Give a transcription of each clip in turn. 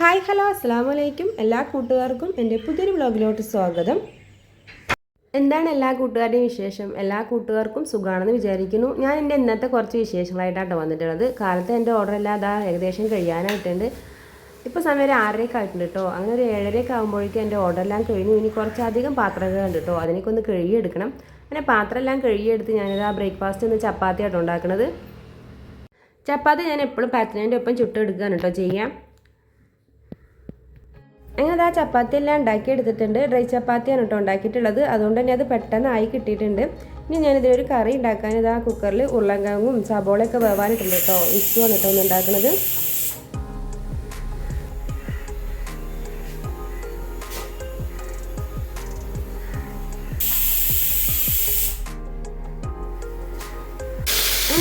Hi hello അസ്സാം വലൈക്കും എല്ലാ കൂട്ടുകാർക്കും എന്റെ പുതിയൊരു വ്ലോഗിലോട്ട് സ്വാഗതം. എന്താണ് എല്ലാ കൂട്ടുകാരുടെയും വിശേഷം? എല്ലാ കൂട്ടുകാർക്കും സുഖമാണെന്ന് വിചാരിക്കുന്നു. ഞാൻ എന്റെ ഇന്നത്തെ കുറച്ച് വിശേഷങ്ങളായിട്ടാണ് വന്നിട്ടുള്ളത്. കാലത്ത് എന്റെ ഓർഡർ എല്ലാം അതാ ഏകദേശം കഴിയാനായിട്ടുണ്ട്. ഇപ്പോൾ സമയം ഒരു ആറരയൊക്കെ ആയിട്ടുണ്ട് കേട്ടോ അങ്ങനെ ഒരു ഏഴരയൊക്കെ ആകുമ്പോഴേക്കും എന്റെ ഓർഡർ എല്ലാം കഴിഞ്ഞു. ഇനി കുറച്ചധികം പാത്രങ്ങൾ ഉണ്ട് കേട്ടോ അതിനൊക്കെ ഒന്ന് കഴുകിയെടുക്കണം. അങ്ങനെ പാത്രമെല്ലാം കഴുകിയെടുത്ത് ഞാനിത് ആ ബ്രേക്ക്ഫാസ്റ്റ് ഒന്ന് ചപ്പാത്തി ആട്ടോ ഉണ്ടാക്കുന്നത് ചപ്പാത്തി ഞാൻ എപ്പോഴും പരത്തിനതിന്റെ ഒപ്പം ചുട്ടെടുക്കുകയാണ് കേട്ടോ ചെയ്യാം. അങ്ങനെ ആ ചപ്പാത്തി എല്ലാം ഉണ്ടാക്കി എടുത്തിട്ടുണ്ട് ഡ്രൈ ചപ്പാത്തിയാണ് കേട്ടോ ഉണ്ടാക്കിയിട്ടുള്ളത്. അതുകൊണ്ട് തന്നെ അത് പെട്ടെന്ന് ആയി കിട്ടിയിട്ടുണ്ട്. ഇനി ഞാനിതിലൊരു കറി ഉണ്ടാക്കാൻ ഇത് ആ കുക്കറിൽ ഉരുളങ്കിഴങ്ങും സബോളയൊക്കെ വേവാനിട്ടുണ്ട് കേട്ടോ ഇഷ്ടമാണ് കേട്ടോ ഒന്ന് ഉണ്ടാക്കുന്നത്.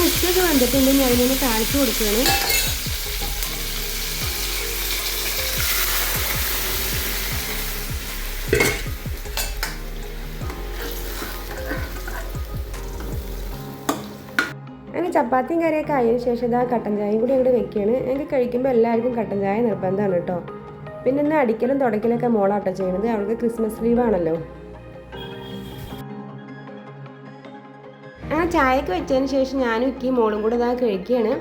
ഉച്ചയൊക്കെ വന്നിട്ടുണ്ട് അതിനൊന്ന് താഴ്ച കൊടുക്കുകയാണ്. ചപ്പാത്തിയും കറിയൊക്കെ ആയതിനു ശേഷം ഇതാ കട്ടൻ ചായയും കൂടി അങ്ങോട്ട് വെക്കുകയാണ്. എനിക്ക് കഴിക്കുമ്പോൾ എല്ലാവർക്കും കട്ടൻ ചായ നിർബന്ധമാണ് കേട്ടോ. പിന്നെ ഇന്ന് അടിക്കലും തുടക്കലൊക്കെ മോളാട്ടോ ചെയ്യണത്. അവൾക്ക് ക്രിസ്മസ് ലീവാണല്ലോ. ആ ചായയൊക്കെ വെച്ചതിന് ശേഷം ഞാനും ഇക്കി മോളും കൂടെ ഇതാ കഴിക്കുകയാണ്.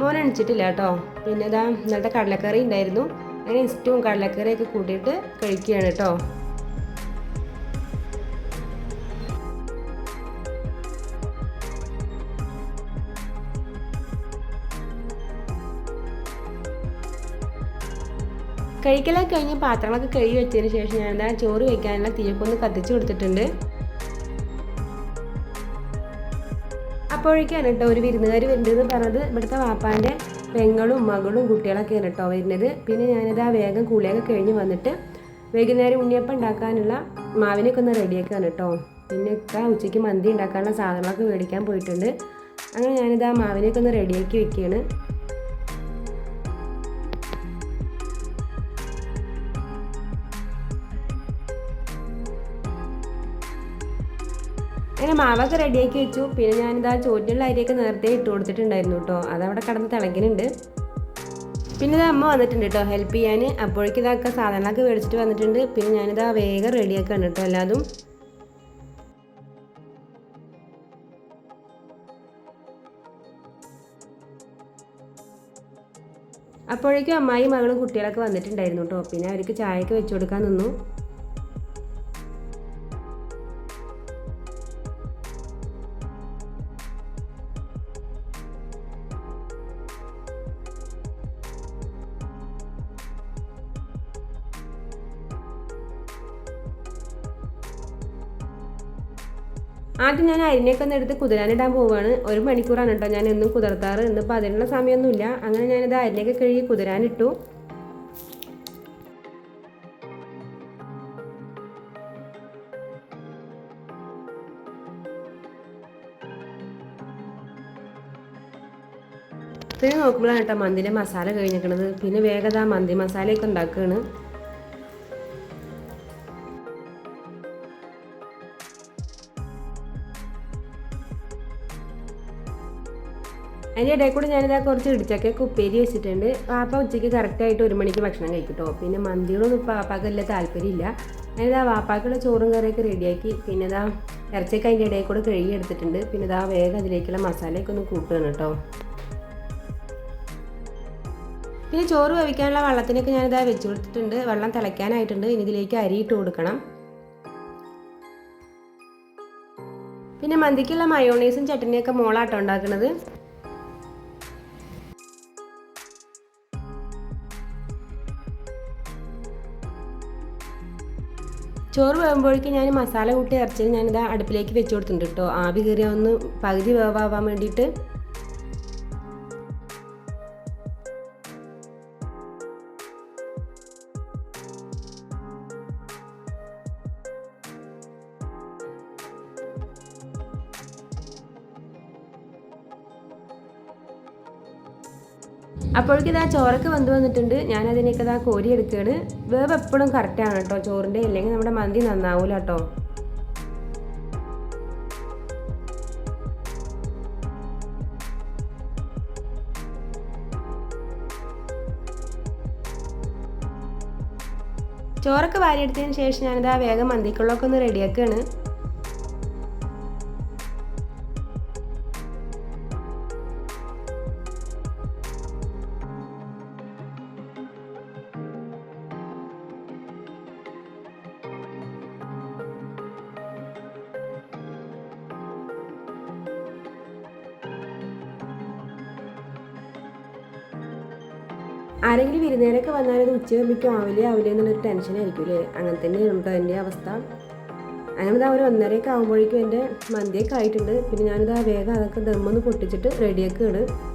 മോൻ അണിച്ചിട്ടില്ല കേട്ടോ. പിന്നെ ഇതാ ഇന്നലത്തെ കടലക്കറി ഉണ്ടായിരുന്നു. അങ്ങനെ ഇഷ്ടവും കടലക്കറിയൊക്കെ കൂട്ടിയിട്ട് കഴിക്കുകയാണ് കേട്ടോ. കഴിക്കലൊക്കെ കഴിഞ്ഞ് പാത്രങ്ങളൊക്കെ കഴുകി വെച്ചതിന് ശേഷം ഞാൻ ചോറ് വയ്ക്കാനുള്ള തീയൊക്കെ ഒന്ന് കത്തിച്ച് കൊടുത്തിട്ടുണ്ട്. അപ്പോഴേക്കാണ് കേട്ടോ ഒരു വിരുന്നുകാർ വരുന്നതെന്ന് പറഞ്ഞത്. ഇവിടുത്തെ വാപ്പാന്റെ പെങ്ങളും മകളും കുട്ടികളൊക്കെയാണ് കേട്ടോ വരുന്നത്. പിന്നെ ഞാനിത് ആ വേഗം കുളിയൊക്കെ കഴിഞ്ഞ് വന്നിട്ട് വൈകുന്നേരം ഉണ്ണിയപ്പം ഉണ്ടാക്കാനുള്ള മാവിനൊക്കെ ഒന്ന് റെഡിയാക്കാണ് കേട്ടോ. പിന്നെ ഇക്ക ഉച്ചയ്ക്ക് മന്തി ഉണ്ടാക്കാനുള്ള സാധനങ്ങളൊക്കെ മേടിക്കാൻ പോയിട്ടുണ്ട്. അങ്ങനെ ഞാനിത് ആ മാവിനൊക്കെ ഒന്ന് റെഡിയാക്കി വെക്കുകയാണ്. അങ്ങനെ മാവൊക്കെ റെഡിയാക്കി വെച്ചു. പിന്നെ ഞാനിതാ ചോറ്റിനുള്ള അരിയൊക്കെ നേരത്തെ ഇട്ട് കൊടുത്തിട്ടുണ്ടായിരുന്നു കേട്ടോ അതവിടെ കടന്ന് തിളങ്ങുന്നുണ്ട് പിന്നെ ഇത് അമ്മ വന്നിട്ടുണ്ട് കേട്ടോ ഹെൽപ്പ് ചെയ്യാൻ. അപ്പോഴേക്കും ഇതൊക്കെ സാധനങ്ങളൊക്കെ മേടിച്ചിട്ട് വന്നിട്ടുണ്ട്. പിന്നെ ഞാനിതാ വേഗം റെഡിയാക്കാണ് കേട്ടോ എല്ലാതും. അപ്പോഴേക്കും അമ്മായി മകളും കുട്ടികളൊക്കെ വന്നിട്ടുണ്ടായിരുന്നു കേട്ടോ പിന്നെ അവർക്ക് ചായയൊക്കെ വെച്ചു കൊടുക്കാൻ നിന്നു. ആദ്യം ഞാൻ അരിനെയൊക്കെ ഒന്ന് എടുത്ത് കുതിരാനിടാൻ പോവുകയാണ് ഒരു മണിക്കൂറാണ് കേട്ടോ ഞാൻ എന്നും കുതിർത്താറ്. ഇന്നിപ്പോൾ അതിനുള്ള സമയമൊന്നുമില്ല. അങ്ങനെ ഞാനിത് അരിനെയൊക്കെ കഴുകി കുതിരാനിട്ടു. പിന്നെ നോക്കുമ്പോഴാണ് കേട്ടോ മന്തിന്റെ മസാല കഴിഞ്ഞിരിക്കുന്നത് പിന്നെ വേഗത മന്തി മസാലയൊക്കെ ഉണ്ടാക്കുകയാണ്. അതിന്റെ ഇടയിൽ കൂടെ ഞാനിതാ കുറച്ച് ഇടിച്ചൊക്കെ ഉപ്പേരി വെച്ചിട്ടുണ്ട്. പാപ്പ ഉച്ചയ്ക്ക് കറക്റ്റായിട്ട് ഒരു മണിക്ക് ഭക്ഷണം കഴിക്കട്ടോ പിന്നെ മന്തിയോടൊന്നും ഇപ്പോൾ പാപ്പാക്ക് വലിയ താല്പര്യമില്ല. ഞാനിതാ വാപ്പാക്കുള്ള ചോറും കറിയൊക്കെ റെഡിയാക്കി പിന്നെ ഇതാ ഇറച്ചിയൊക്കെ അതിന്റെ ഇടയിൽ കൂടെ കഴുകി എടുത്തിട്ടുണ്ട്. പിന്നെ ഇതാ വേഗം അതിലേക്കുള്ള മസാലയൊക്കെ ഒന്ന് കൂട്ടുകയാണ് കേട്ടോ പിന്നെ ചോറ് വേവിക്കാനുള്ള വെള്ളത്തിനൊക്കെ ഞാനിതാ വെച്ച് കൊടുത്തിട്ടുണ്ട്. വെള്ളം തിളയ്ക്കാനായിട്ടുണ്ട്. ഇനി ഇതിലേക്ക് അരി ഇട്ട് കൊടുക്കണം. പിന്നെ മന്തിക്കുള്ള മയോണൈസും ചട്ടനിയൊക്കെ മോളാട്ടോ ഉണ്ടാക്കുന്നത് ചോറ് വേകുമ്പോഴേക്കും ഞാൻ മസാല കൂട്ടി ഇറച്ചിയിൽ ഞാനിത് അടുപ്പിലേക്ക് വെച്ച് കൊടുത്തിട്ടുണ്ട് കേട്ടോ. ആവി കയറിയ ഒന്ന് പകുതി വേവാവാൻ വേണ്ടിയിട്ട് അപ്പോഴേക്കും ഇതാ ചോറൊക്കെ വന്ന് വന്നിട്ടുണ്ട്. ഞാനതിനൊക്കെ ഇതാ കോരി എടുക്കുകയാണ് വേവ് എപ്പോഴും കറക്റ്റാണ് കേട്ടോ ചോറിന്റെ. ഇല്ലെങ്കിൽ നമ്മുടെ മന്തി നന്നാവൂല കേട്ടോ ചോറൊക്കെ വാരിയെടുത്തതിന് ശേഷം ഞാനിതാ വേഗം മന്തിക്കുള്ളൊക്കെ ഒന്ന് റെഡിയാക്കുകയാണ് ആരെങ്കിലും വിരുന്നേരൊക്കെ വന്നാൽ അത് ഉച്ച ഉച്ചയാകുമ്പോഴേക്കും ആവില്ലേ ആവില്ലേ എന്നുള്ളൊരു ടെൻഷനായിരിക്കും അല്ലേ? അങ്ങനെ തന്നെ കേട്ടോ എന്റെ അവസ്ഥ. അങ്ങനെ ഒരു ഒന്നരയൊക്കെ ആകുമ്പോഴേക്കും എന്റെ മന്തിയൊക്കെ ആയിട്ടുണ്ട്. പിന്നെ ഞാനിതാ വേഗം അതൊക്കെ ദമ്മൊന്ന് പൊട്ടിച്ചിട്ട് റെഡിയാക്കുകയാണ്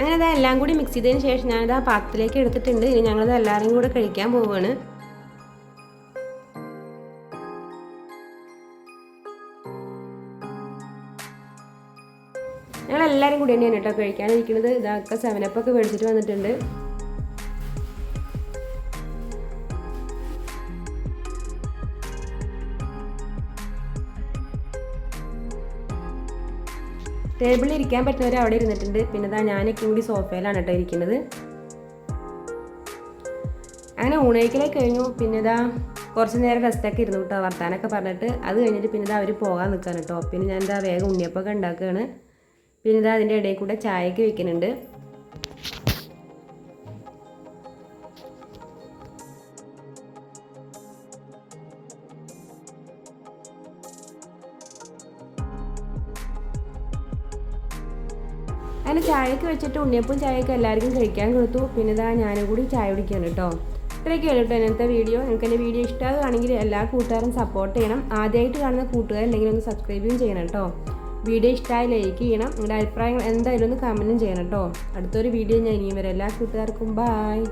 അങ്ങനെ എല്ലാം കൂടി മിക്സ് ചെയ്തതിന് ശേഷം ഞാനത് ആ പാത്രത്തിലേക്ക് എടുത്തിട്ടുണ്ട്. ഇനി ഞങ്ങളത് എല്ലാവരും കൂടെ കഴിക്കാൻ പോവുകയാണ് ഞങ്ങൾ എല്ലാവരും കൂടി തന്നെയാണ് കേട്ടോ കഴിക്കാനിരിക്കുന്നത്. ഇതൊക്കെ സെവനപ്പൊക്കെ മേടിച്ചിട്ട് വന്നിട്ടുണ്ട്. ടേബിളിൽ ഇരിക്കാൻ പറ്റുന്നവർ അവിടെ ഇരുന്നിട്ടുണ്ട്. പിന്നെ ഇതാ ഞാനൊക്കെ കൂടി സോഫയിലാണ് കേട്ടോ ഇരിക്കുന്നത്. അങ്ങനെ ഊണയിക്കലേ കഴിഞ്ഞു. പിന്നെ ഇതാ കുറച്ച് നേരം റെസ്റ്റൊക്കെ ഇരുന്നു കേട്ടോ വർത്താനൊക്കെ പറഞ്ഞിട്ട്. അത് കഴിഞ്ഞിട്ട് പിന്നെ ഇതാ അവർ പോകാൻ നിൽക്കാൻ കേട്ടോ. പിന്നെ ഞാൻ ഇതാ വേഗം ഉണ്ണിയപ്പൊക്കെ ഉണ്ടാക്കുകയാണ്. പിന്നെ ഇതാ അതിന്റെ ഇടയിൽ കൂടെ ചായയൊക്കെ വെക്കുന്നുണ്ട്. അങ്ങനെ ചായയൊക്കെ വെച്ചിട്ട് ഉണ്ണിയപ്പം ചായയൊക്കെ എല്ലാവർക്കും കഴിക്കാൻ കൊടുത്തു. പിന്നെ ഇതാ ഞാനും കൂടി ചായ കുടിക്കാൻ കേട്ടോ. ഇത്രയൊക്കെ കേട്ടോ ഇന്നത്തെ വീഡിയോ. നിങ്ങൾക്ക് എന്റെ വീഡിയോ ഇഷ്ടമാകുകയാണെങ്കിൽ എല്ലാ കൂട്ടുകാരും സപ്പോർട്ട് ചെയ്യണം. ആദ്യമായിട്ട് കാണുന്ന കൂട്ടുകാരുണ്ടെങ്കിൽ ഒന്ന് സബ്സ്ക്രൈബും ചെയ്യണം കേട്ടോ. വീഡിയോ ഇഷ്ടമായി ലൈക്ക് ചെയ്യണം. നിങ്ങളുടെ അഭിപ്രായങ്ങൾ എന്തായാലും ഒന്ന് കമന്റും ചെയ്യണം കേട്ടോ. അടുത്തൊരു വീഡിയോ ഞാൻ ഇനിയും വരാം. എല്ലാ കൂട്ടുകാർക്കും ബായ്